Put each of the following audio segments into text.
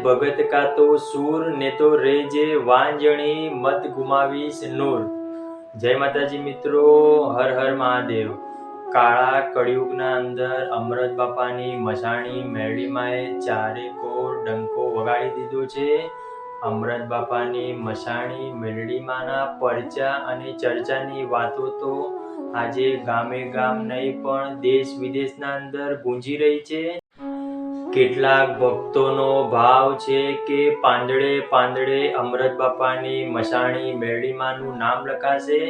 ભગત કા તો સૂર, ને તો રેજે વાંજણી, મત ગુમાવીશ નૂર. જય માતાજી મિત્રો, હર હર મહાદેવ. કાળા કળિયુગના અંદર અમરત બાપાની મસાણી મેરડીમાંએ ચારે કોર ડંકો વગાડી દીધો છે. અમરત બાપાની મસાણી મેરડીમાંના પરચા અને ચર્ચાની વાતો તો આજે ગામે ગામ નહીં પણ દેશ વિદેશના અંદર ગુંજી રહી છે. કેટલાક ભક્તોનો ભાવ છે કે પાંદડે પાંદડે અમરત બાપાની મસાણી મેરડીમાંનું નામ લખાશે.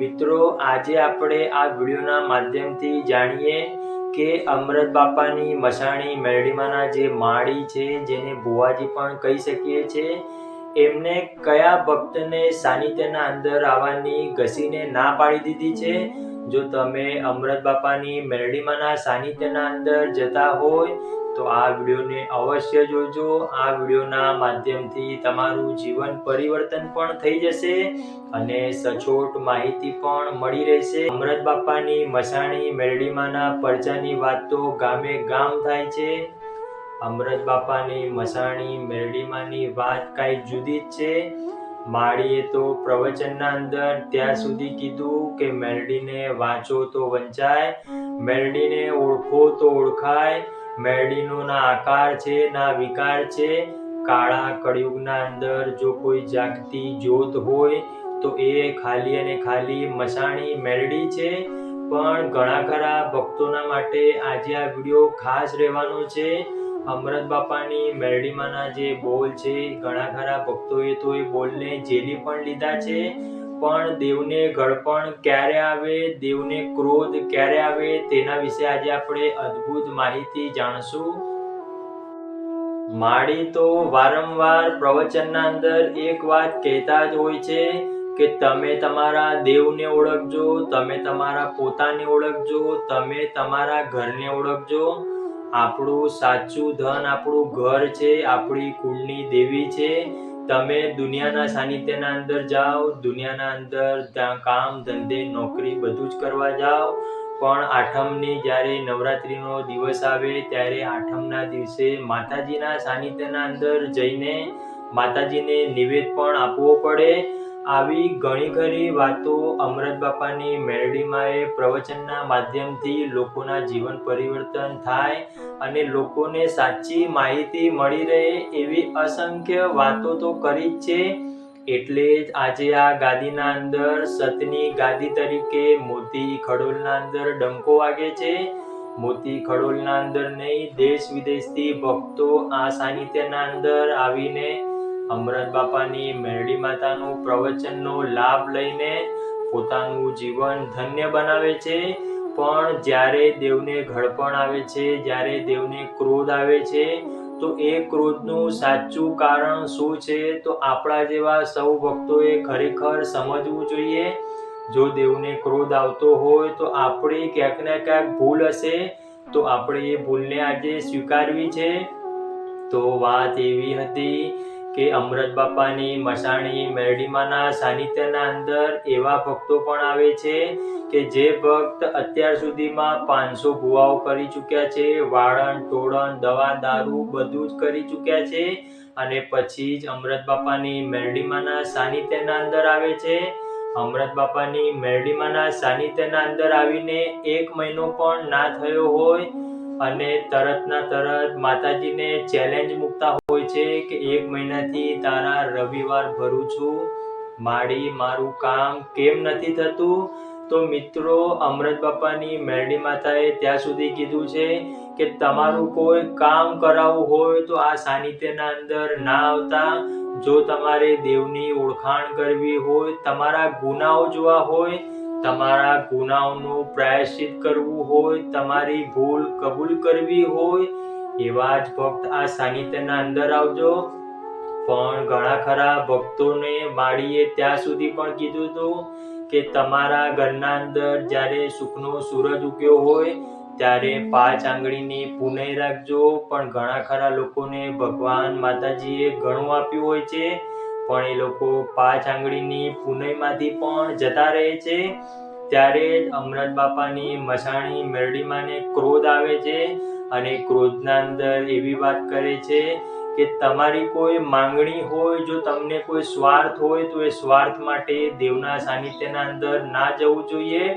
મિત્રો, આજે આપણે આ વિડીયોના માધ્યમથી જાણીએ કે અમરત બાપાની મસાણી મેરડીમાંના જે માળી છે, જેને ભુવાજી પણ કહી શકીએ છીએ એમને કયા ભક્તને સાનિધ્યના અંદર આવવાની ઘસીને ના પાડી દીધી છે? જો તમે અમરત બાપાની મેરડીમાના સાનિધ્યના અંદર જતા હોય તો આ વિડીયોને અવશ્ય જોજો. આ વિડીયોના માધ્યમથી તમારું જીવન પરિવર્તન પણ થઈ જશે અને સચોટ માહિતી પણ મળી રહેશે. અમરત બાપાની મસાણી મેરડીમાંના પરચાની વાત તો ગામે ગામ થાય છે. અમરત બાપાની મસાણી મેરડીમાંની વાત કાંઈ જુદી જ છે. માળીએ તો પ્રવચનના અંદર ત્યાં સુધી કીધું કે મેરડીને વાંચો તો વંચાય, મેરડીને ઓળખો તો ઓળખાય મેરડીનો ના આકાર છે, ના વિકાર છે. કાળા કળિયુગના અંદર જો કોઈ જાગતી જ્યોત હોય, તો એ ખાલી અને ખાલી મસાણી મેરડી છે. પણ ઘણા ખરા ભક્તોના માટે આજે આ વીડિયો ખાસ રહેવાનો છે. અમરત બાપાની મેરડીમાંના જે બોલ છે, ઘણા ખરા ભક્તોએ તો એ બોલને ઝેલી પણ લીધા છે. પણ દેવને ગળપણ, ક્યારે આવે, દેવને ક્રોધ, ક્યારે આવે, તેના વિશે આજે આપણે અદ્ભુત માહિતી જાણશું. માળી તો વારંવાર પ્રવચનના અંદર એક વાત કહેતા જ હોય છે કે તમે તમારા દેવને ઓળખજો, તમે તમારા પોતાને ઓળખજો, તમે તમારા ઘરને ઓળખજો. આપણું સાચું ધન આપણું ઘર છે, આપણી કુળની દેવી છે. તમે દુનિયાના સાનિધ્યના અંદર જાઓ, દુનિયાના અંદર કામ, ધંધે, નોકરી બધું જ કરવા જાઓ. પણ આઠમની જ્યારે નવરાત્રિનો દિવસ આવે, ત્યારે આઠમના દિવસે માતાજીના સાનિધ્યના અંદર જઈને માતાજીને નિવેદ પણ આપવો પડે. આવી ઘણી ખરી વાતો અમરત બાપાની મેરડીમાં એ પ્રવચનના માધ્યમથી લોકોના જીવન પરિવર્તન થાય અને લોકોને સાચી માહિતી મળી રહે એવી અસંખ્ય વાતો તો કરી જ છે. એટલે જ આજે આ ગાદીના અંદર સતની ગાદી તરીકે મોતી ખડોલના અંદર ડંકો વાગે છે. મોતી ખડોલના અંદર નહીં, દેશ વિદેશથી ભક્તો આ સાનિધ્યના અંદર આવીને અમરત બાપાની મેરડી માતાનું પ્રવચનનો લાભ લઈને પોતાનું જીવન ધન્ય બનાવે છે. પણ જ્યારે દેવને ઘડપણ આવે છે, જ્યારે દેવને ક્રોધ આવે છે, તો એ ક્રોધનું સાચું કારણ શું છે? તો આપણા જેવા સૌ ભક્તોએ ખરેખર સમજવું જોઈએ. જો દેવને ક્રોધ આવતો હોય, તો આપણી ક્યાંક ને ક્યાંક ભૂલ હશે. તો આપણે એ ભૂલને આજે સ્વીકારવી છે. તો વાત એવી હતી કે અમૃત બાપાની મસાણી મેરડીમાના સાનિધ્યના અંદર એવા ભક્તો પણ આવે છે કે જે ભક્ત અત્યાર સુધીમાં પાંચસો ભુવાઓ કરી ચૂક્યા છે, વાળણ તોડણ દવા, દારૂ બધું જ કરી ચૂક્યા છે અને પછી જ અમરત બાપાની મેરડીમાના સાનિધ્યના અંદર આવે છે. અમરત બાપાની મેરડીમાના સાનિધ્યના અંદર આવીને એક મહિનો પણ ના થયો હોય અને તરતના તરત માતાજીને ચેલેન્જ મૂકતા હોય છે કે એક મહિનાથી તારા રવિવાર ભરું છું, માડી મારું કામ કેમ નથી થતું? તો મિત્રો અમરત બાપાની મેરડી માતાએ ત્યાં સુધી કીધું છે કે તમારું કોઈ કામ કરાવવું હોય તો આ સાનિધ્યના અંદર ના આવતા. જો તમારે દેવની ઓળખાણ કરવી હોય, તમારા ગુનાઓ જોવા હોય તમારા ગુનાઓનું પ્રાયશ્ચિત કરવું હોય, તમારી ભૂલ કબૂલ કરવી હોય, એવા જ ભક્ત આ સાનિધ્યના અંદર આવજો. પણ ઘણા ખરા ભક્તોને માળીએ ત્યાં સુધી પણ કીધું હતું કે તમારા ઘરના અંદર જ્યારે સુખનો સૂરજ ઉગ્યો હોય, ત્યારે પાંચ આંગળીની પુનઈ રાખજો. પણ ઘણા ખરા લોકોને ભગવાન માતાજીએ ઘણું આપ્યું હોય છે. પણ એ લોકો પાંચ આંગળીની પુનઈમાંથી પણ જતા રહે છે. ત્યારે જ અમરત બાપાની મસાણી મેરડીમાંને ક્રોધ આવે છે અને ક્રોધના અંદર એવી વાત કરે છે કે તમારી કોઈ માંગણી હોય, જો તમને કોઈ સ્વાર્થ હોય, તો એ સ્વાર્થ માટે દેવના સાનિધ્યના અંદર ના જવું જોઈએ.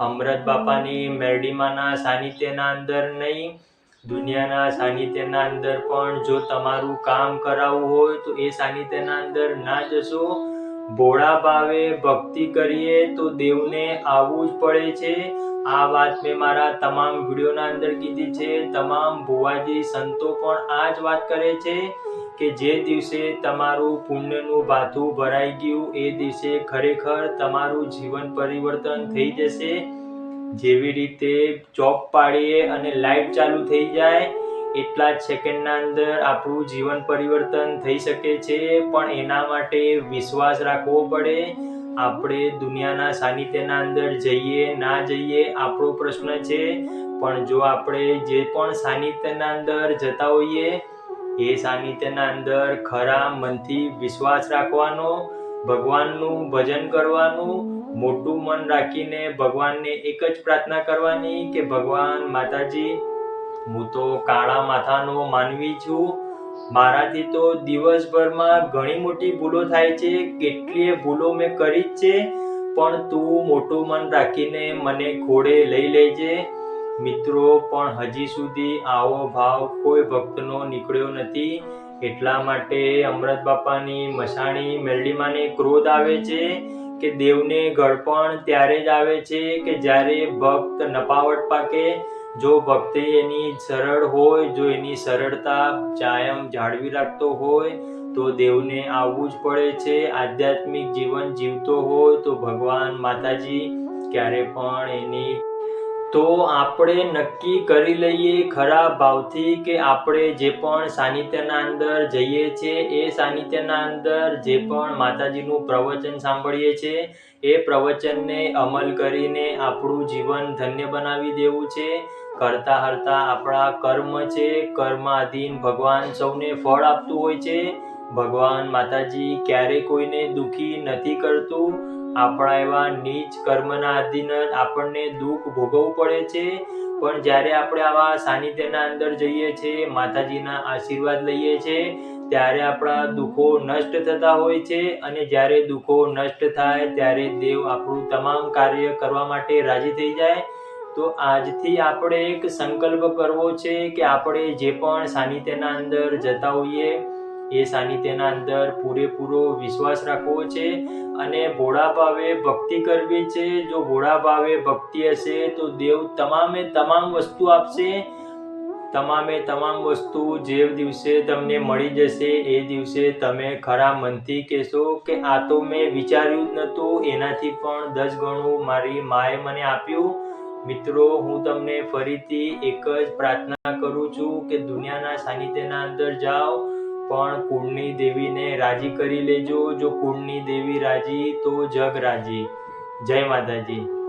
અમરત બાપાની મેરડીમાના સાનિધ્યના અંદર નહીં. દુનિયાના સાનિધ્યના અંદર પણ જો તમારું કામ કરાવવું હોય તો એ સાનિધ્યના અંદર ના જશો. ભોળા ભાવે ભક્તિ કરીએ તો દેવને આવવું જ પડે છે. આ વાત મેં મારા તમામ વિડીયોના અંદર કીધી છે. તમામ ભુવાજી સંતો પણ આ જ વાત કરે છે કે જે દિવસે તમારું પુણ્યનું ભાથું ભરાઈ ગયું, એ દિવસે ખરેખર તમારું જીવન પરિવર્તન થઈ જશે. જેવી રીતે ચોક પાડીએ અને લાઈટ ચાલુ થઈ જાય, એટલા જ સેકન્ડના અંદર આપણું જીવન પરિવર્તન થઈ શકે છે. પણ એના માટે વિશ્વાસ રાખવો પડે. આપણે દુનિયાના સાનિધ્યના અંદર જઈએ, ના જઈએ, આપણો પ્રશ્ન છે. પણ જો આપણે જે પણ સાનિધ્યના અંદર જતા હોઈએ, એ સાનિધ્યના અંદર ખરા મનથી વિશ્વાસ રાખવાનો, ભગવાનનું ભજન કરવાનું મોટું મન રાખીને ભગવાનને એક જ પ્રાર્થના કરવાની કે, ભગવાન માતાજી, હું તો કાળા માથાનો માનવી છું. મારાથી તો દિવસભરમાં ઘણી મોટી ભૂલો થાય છે. કેટલીય ભૂલો મેં કરી જ છે, પણ તું મોટું મન રાખીને મને ખોડે લઈ લેજે. મિત્રો, પણ હજી સુધી આવો ભાવ કોઈ ભક્તનો નીકળ્યો નથી. એટલા માટે અમૃત બાપાની મસાણી મેરડીમાંને ક્રોધ આવે છે. કે દેવને ગળપણ ત્યારે જ આવે છે કે જ્યારે ભક્ત નપાવટ પાકે, જો ભક્તે એની સરળ હોય, જો એની સરળતા કાયમ જાળવી રાખતો હોય, તો દેવને આવવું જ પડે છે. આધ્યાત્મિક જીવન જીવતો હોય તો ભગવાન માતાજી ક્યારે પણ એની તો આપણે નક્કી કરી લઈએ ખરા ભાવથી કે આપણે જે પણ સાનિધ્યના અંદર જઈએ છીએ એ સાનિધ્યના અંદર જે પણ માતાજીનું પ્રવચન સાંભળીએ છીએ એ પ્રવચનને અમલ કરીને આપણું જીવન ધન્ય બનાવી દેવું છે. કરતા હરતા આપણા કર્મ છે કર્મ આધીન ભગવાન સૌને ફળ આપતું હોય છે. ભગવાન માતાજી ક્યારે કોઈને દુખી નથી કરતું. આપણા એવા નીચ કર્મના અધીન આપણને દુઃખ ભોગવવું પડે છે. પણ જ્યારે આપણે આવા સાનિધ્યના અંદર જઈએ છીએ માતાજીના આશીર્વાદ લઈએ છીએ ત્યારે આપણા દુઃખો નષ્ટ થતા હોય છે. અને જ્યારે દુઃખો નષ્ટ થાય, ત્યારે દેવ આપણું તમામ કાર્ય કરવા માટે રાજી થઈ જાય. તો આજથી આપણે એક સંકલ્પ કરવો છે કે આપણે જે પણ સાનિધ્યના અંદર જતા હોઈએ એ સાનિધ્યના અંદર પૂરેપૂરો વિશ્વાસ રાખવો છે અને ભોળા ભાવે ભક્તિ કરવી છે. જો ભોળા ભાવે ભક્તિ હશે તો દેવ તમામે તમામ વસ્તુ આપશે. તમામે તમામ વસ્તુ જે દિવસે તમને મળી જશે, એ દિવસે તમે ખરા મનથી કહેશો કે આ તો મેં વિચાર્યું જ નહોતું. એનાથી પણ દસ ગણું મારી માએ મને આપ્યું. મિત્રો, હું તમને ફરીથી એક જ પ્રાર્થના કરું છું કે દુનિયાના સાનિધ્યના અંદર જાઓ. પણ કુળની દેવીને રાજી કરી લેજો. જો કુળની દેવી રાજી, તો જગ રાજી. જય માતાજી.